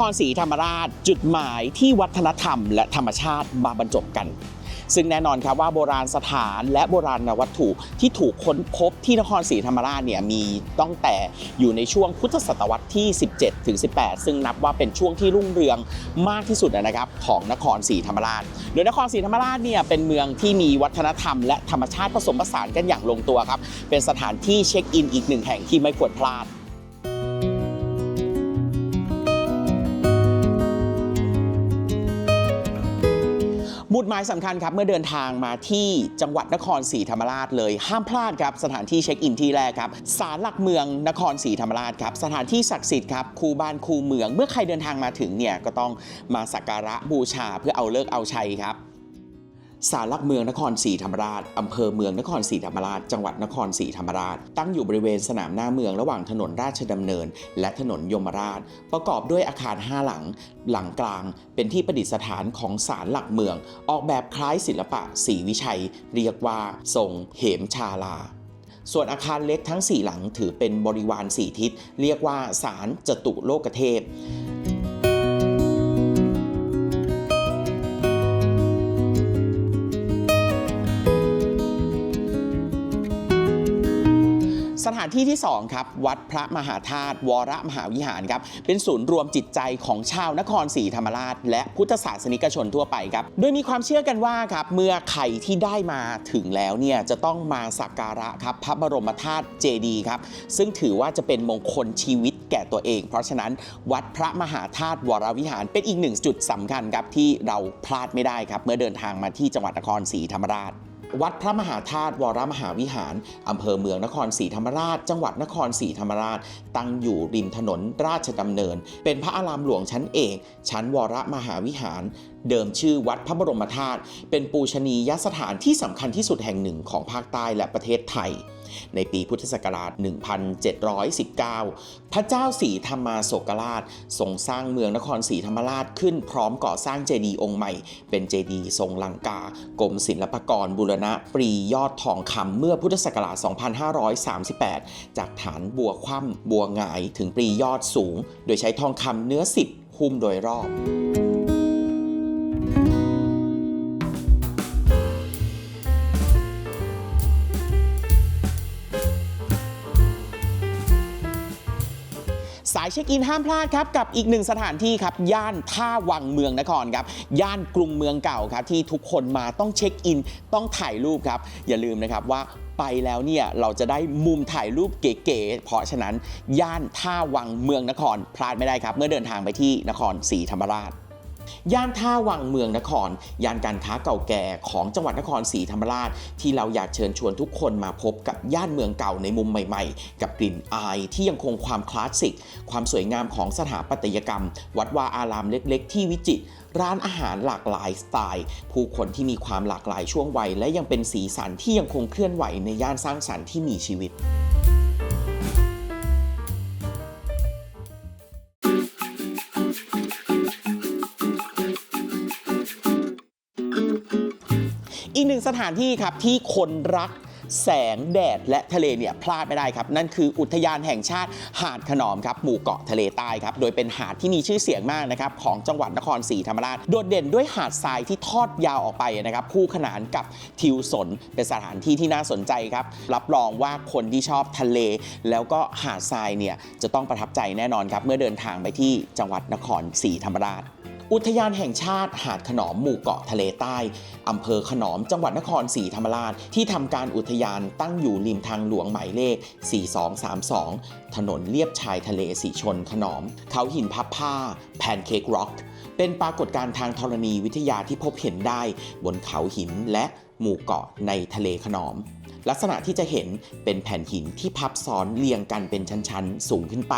ครศรีธรรมราช จุดหมายที่วัฒนธรรม และธรรมชาติมาบรรจบกัน ซึ่งแน่นอนครับว่าโบราณสถานและโบราณวัตถุที่ถูกค้นพบที่นครศรีธรรมราชเนี่ยมีตั้งแต่อยู่ในช่วงพุทธศตวรรษที่ 17ถึง18 ซึ่งนับว่าเป็นช่วงที่รุ่งเรืองมากที่สุดนะครับของนครศรีธรรมราช โดยนครศรีธรรมราชเนี่ยเป็นเมืองที่มีวัฒนธรรมและธรรมชาติผสมผสานกันอย่างลงตัวครับเป็นสถานที่เช็คอินอีกหนึ่งแห่งที่ไม่ควรพลาด ดหมายสำคัญครับ เมื่อเดินทางมาที่จังหวัดนครศรีธรรมราชเลย ห้ามพลาดครับ สถานที่เช็คอินที่แรกครับศาลหลักเมืองนครศรีธรรมราชครับ สถานที่ศักดิ์สิทธิ์ครับคูบ้านคูเมือง เมื่อใครเดินทางมาถึงเนี่ยก็ต้องมาสักการะบูชาเพื่อเอาเลิกเอาชัยครับ ศาลหลักเมืองนครศรีธรรมราช อำเภอเมืองนครศรีธรรมราช จังหวัดนครศรีธรรมราช ตั้งอยู่บริเวณสนามหน้าเมืองระหว่างถนนราชดำเนิน และถนนยมราช ประกอบด้วยอาคาร 5 หลัง หลังกลาง เป็นที่ประดิษฐานของศาลหลักเมือง ออกแบบคล้ายศิลปะศรีวิชัย เรียกว่า ทรงเหมชาลาส่วนอาคารเล็กทั้ง 4 หลังถือเป็นบริวารสี่ทิศ เรียกว่าศาลจตุโลกเทพ ถานที่ที่ 2 ครับ วัดพระมหาธาตุวรมหาวิหารครับเป็นศูนย์รวมจิตใจของชาวนครศรีธรรมราช และพุทธศาสนิกชนทั่วไปครับโดยมีความเชื่อกันว่าครับเมื่อใครที่ได้มาถึงแล้วเนี่ยจะต้องมาสักการะครับพระบรมธาตุเจดีย์ครับซึ่งถือว่าจะเป็นมงคลชีวิตแก่ตัวเอง เพราะฉะนั้นวัดพระมหาธาตุวรวิหารเป็นอีกหนึ่งจุดสำคัญครับที่เราพลาดไม่ได้ครับเมื่อเดินทางมาที่จังหวัดนครศรีธรรมราช วัดพระมหาธาตุวรมหาวิหาร อำเภอเมืองนครศรีธรรมราช จังหวัดนครศรีธรรมราช ตั้งอยู่ริมถนนราชดำเนิน เป็นพระอารามหลวงชั้นเอก ชั้นวรมหาวิหาร เดิมชื่อวัดพระบรมธาตุ เป็นปูชนียสถานที่สำคัญที่สุดแห่งหนึ่งของภาคใต้และประเทศไทยในปีพุทธศักราช 1719 พระเจ้าศรีธรรมาโศกราชทรงสร้างเมืองนครศรีธรรมราชขึ้นพร้อมก่อสร้างเจดีย์องค์ใหม่ เป็นเจดีย์ทรงลังกากรมศิลปากรบุรณะปรียอดทองคำเมื่อพุทธศักราช 2538 จากฐานบัวคว่ำบัวงายถึงปรียอดสูง โดยใช้ทองคำเนื้อสิบหุ้มโดยรอบ สายเช็คอินห้ามพลาดครับกับอีกหนึ่งสถานที่ครับย่านท่าวังเมืองนครครับย่านกรุงเมืองเก่าครับที่ทุกคนมาต้องเช็คอิน ต้องถ่ายรูปครับ อย่าลืมนะครับว่าไปแล้วเนี่ยเราจะได้มุมถ่ายรูปเก๋ๆ เพราะฉะนั้นย่านท่าวังเมืองนครพลาดไม่ได้ครับ เมื่อเดินทางไปที่นครศรีธรรมราช ย่านท่าวังเมืองนคร ย่านการค้าเก่าแก่ของจังหวัดนครศรีธรรมราช ที่เราอยากเชิญชวนทุกคนมาพบกับย่านเมืองเก่าในมุมใหม่ ๆ กับกลิ่นอายที่ยังคงความคลาสสิก ความสวยงามของสถาปัตยกรรม วัดวาอารามเล็ก ๆ ที่วิจิตรร้านอาหารหลากหลายสไตล์ ผู้คนที่มีความหลากหลายช่วงวัย และยังเป็นสีสันที่ยังคงเคลื่อนไหวในย่านสร้างสรรค์ที่มีชีวิต สถานที่ครับที่คนรักแสงแดดและทะเลเนี่ยพลาดไม่ได้ครับ นั่นคืออุทยานแห่งชาติหาดขนอมครับหมู่เกาะทะเลใต้ครับ โดยเป็นหาดที่มีชื่อเสียงมากนะครับของจังหวัดนครศรีธรรมราช โดดเด่นด้วยหาดทรายที่ทอดยาวออกไปนะครับคู่ขนานกับทิวสนเป็นสถานที่ที่น่าสนใจครับ รับรองว่าคนที่ชอบทะเล แล้วก็หาดทรายเนี่ยจะต้องประทับใจแน่นอนครับเมื่อเดินทางไปที่จังหวัดนครศรีธรรมราช อุทยานแห่งชาติหาดขนอมหมู่เกาะทะเลใต้อำเภอขนอมจังหวัดนครศรีธรรมราชที่ทำการอุทยานตั้งอยู่ริมทางหลวงหมายเลข 4232 ถนนเลียบชายทะเลสีชนขนอม เขาหินพับผ้า แพนเค้กร็อก เป็นปรากฏการณ์ทางธรณีวิทยาที่พบเห็นได้บนเขาหินและหมู่เกาะในทะเลขนอม ลักษณะที่จะเห็นเป็นแผ่นหินที่พับซ้อนเรียงกันเป็นชั้นๆ สูงขึ้นไป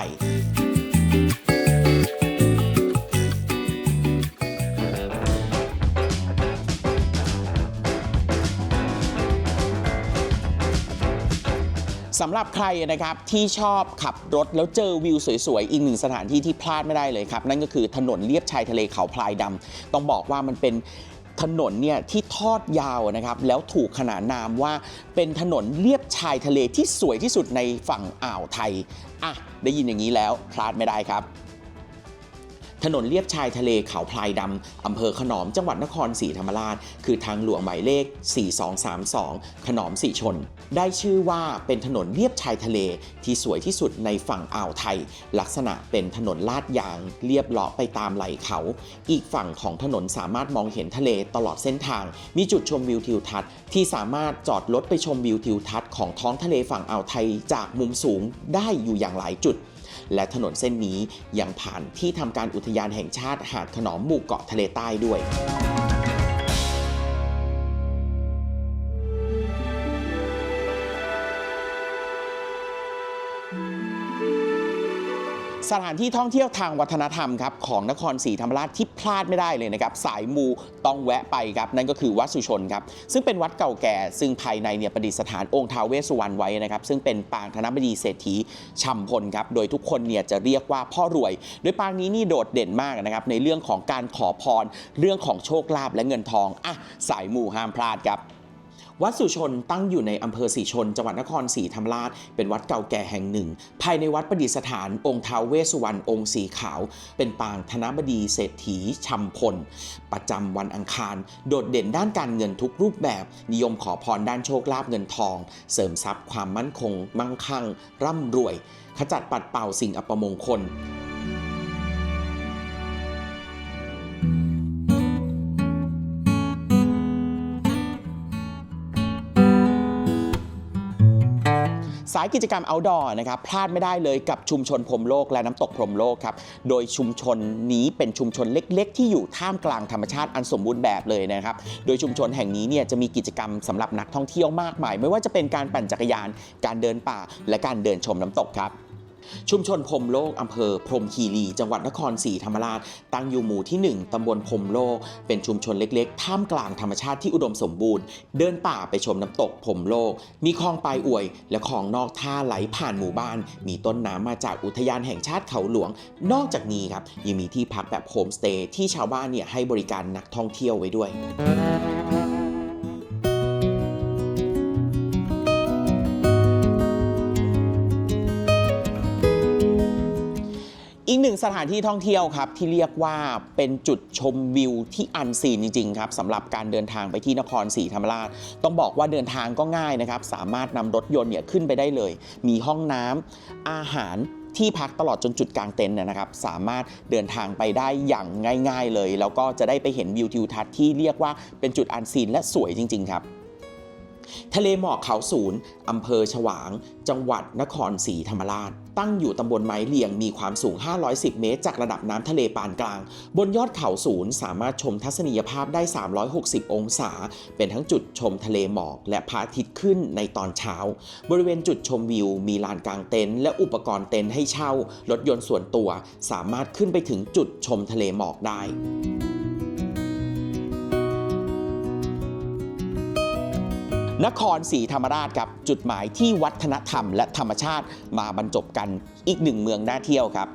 ำหรับใครนะครับที่ชอบขับรถแล้วเจอวิวสวยๆ อีกหนึ่งสถานที่ที่พลาดไม่ได้เลยครับ นั่นก็คือถนนเลียบชายทะเลเขาพลายดำต้องบอกว่ามันเป็นถนนเนี่ยที่ทอดยาวนะครับแล้วถูกขนานนามว่าเป็นถนนเลียบชายทะเลที่สวยที่สุดในฝั่งอ่าวไทยอะได้ยินอย่างนี้แล้วพลาดไม่ได้ครับ ถนนเลียบชายทะเลเขาพลายดำอำเภอขนอมจังหวัดนครศรีธรรมราช คือทางหลวงหมายเลข 4232 ขนอมสีชน ได้ชื่อว่าเป็นถนนเลียบชายทะเลที่สวยที่สุดในฝั่งอ่าวไทย ลักษณะเป็นถนนลาดยางเรียบเลาะไปตามไหล่เขา อีกฝั่งของถนนสามารถมองเห็นทะเลตลอดเส้นทาง มีจุดชมวิวทิวทัศน์ที่สามารถจอดรถไปชมวิวทิวทัศน์ของท้องทะเลฝั่งอ่าวไทยจากมุมสูงได้อยู่อย่างหลายจุด และถนนเส้นนี้ยังผ่านที่ทำการอุทยานแห่งชาติหาดขนอมหมู่เกาะทะเลใต้ด้วย สถานที่ท่องเที่ยวทางวัฒนธรรมครับของนครศรีธรรมราชที่พลาดไม่ได้เลยนะครับสายมูต้องแวะไปครับนั่นก็คือวัดสุชนครับซึ่งเป็นวัดเก่าแก่ ซึ่งภายในเนี่ยประดิษฐานองค์ท้าวเวสสุวรรณไว้นะครับซึ่งเป็นปางธนบดีเศรษฐีชัมพลครับโดยทุกคนเนี่ยจะเรียกว่าพ่อรวย โดยปางนี้นี่โดดเด่นมากนะครับในเรื่องของการขอพร เรื่องของโชคลาภและเงินทองอะสายมูห้ามพลาดครับ วัดสุชนตั้งอยู่ในอำเภอสีชน จังหวัดนครศรีธรรมราช เป็นวัดเก่าแก่แห่งหนึ่ง ภายในวัดประดิษฐานองค์ท้าวเวสสุวรรณองค์สีขาว เป็นปางธนบดีเศรษฐีชัมพล ประจำวันอังคาร โดดเด่นด้านการเงินทุกรูปแบบ นิยมขอพรด้านโชคลาภเงินทอง เสริมทรัพย์ความมั่นคง มั่งคั่ง ร่ำรวย ขจัดปัดเป่าสิ่งอัปมงคลายกิจกรรม outdoor นะครับพลาดไม่ได้เลยกับชุมชนพรมโลกและน้ำตกพรมโลกครับโดยชุมชนนี้เป็นชุมชนเล็ก ๆ ที่อยู่ท่ามกลางธรรมชาติอันสมบูรณ์แบบเลยนะครับโดยชุมชนแห่งนี้เนี่ยจะมีกิจกรรมสำหรับนักท่องเที่ยวมากมาย ไม่ว่าจะเป็นการปั่นจักรยาน การเดินป่า และการเดินชมน้ำตกครับ ชุมชนพรมโลกอำเภอพรมคีรีจังหวัดนครศรีธรรมราช ตั้งอยู่หมู่ที่ 1ตำบลพรมโลก เป็นชุมชนเล็กๆ ท่ามกลางธรรมชาติที่อุดมสมบูรณ์ เดินป่าไปชมน้ำตกพรมโลก มีคลองปลายอวย และคลองนอกท่าไหลผ่านหมู่บ้าน มีต้นน้ำมาจากอุทยานแห่งชาติเขาหลวง นอกจากนี้ครับยังมีที่พักแบบโฮมสเตย์ที่ชาวบ้านเนี่ยให้บริการนักท่องเที่ยวไว้ด้วย สถานที่ท่องเที่ยวครับที่เรียกว่าเป็นจุดชมวิวที่อันซีนจริงๆครับสำหรับการเดินทางไปที่นครศรีธรรมราช ต้องบอกว่าเดินทางก็ง่ายนะครับ สามารถนำรถยนต์เนี่ยขึ้นไปได้เลย มีห้องน้ำอาหารที่พักตลอดจนจุดกลางเต็นท์นยนะครับ สามารถเดินทางไปได้อย่างง่าย ๆ เลย แล้วก็จะได้ไปเห็นวิวทิวทัศน์ที่เรียกว่าเป็นจุดอันซีนและสวยจริง ๆ ครับ ทะเลหมอกเขาศูนย์อำเภอฉวาง จังหวัดนครศรีธรรมราช ตั้งอยู่ตำบลไม้เลียงมีความสูง 510 เมตร จากระดับน้ำทะเลปานกลาง บนยอดเขาศูนย์สามารถชมทัศนียภาพได้ 360 องศา เป็นทั้งจุดชมทะเลหมอกและพระอาทิตย์ขึ้นในตอนเช้า บริเวณจุดชมวิว มีลานกลางเต็นท์และอุปกรณ์เต็นท์ให้เช่ารถยนต์ส่วนตัว สามารถขึ้นไปถึงจุดชมทะเลหมอกได้ นครศรีธรรมราชครับจุดหมายที่วัฒนธรรมและธรรมชาติมาบรรจบกันอีกหนึ่งเมืองน่าเที่ยวครับ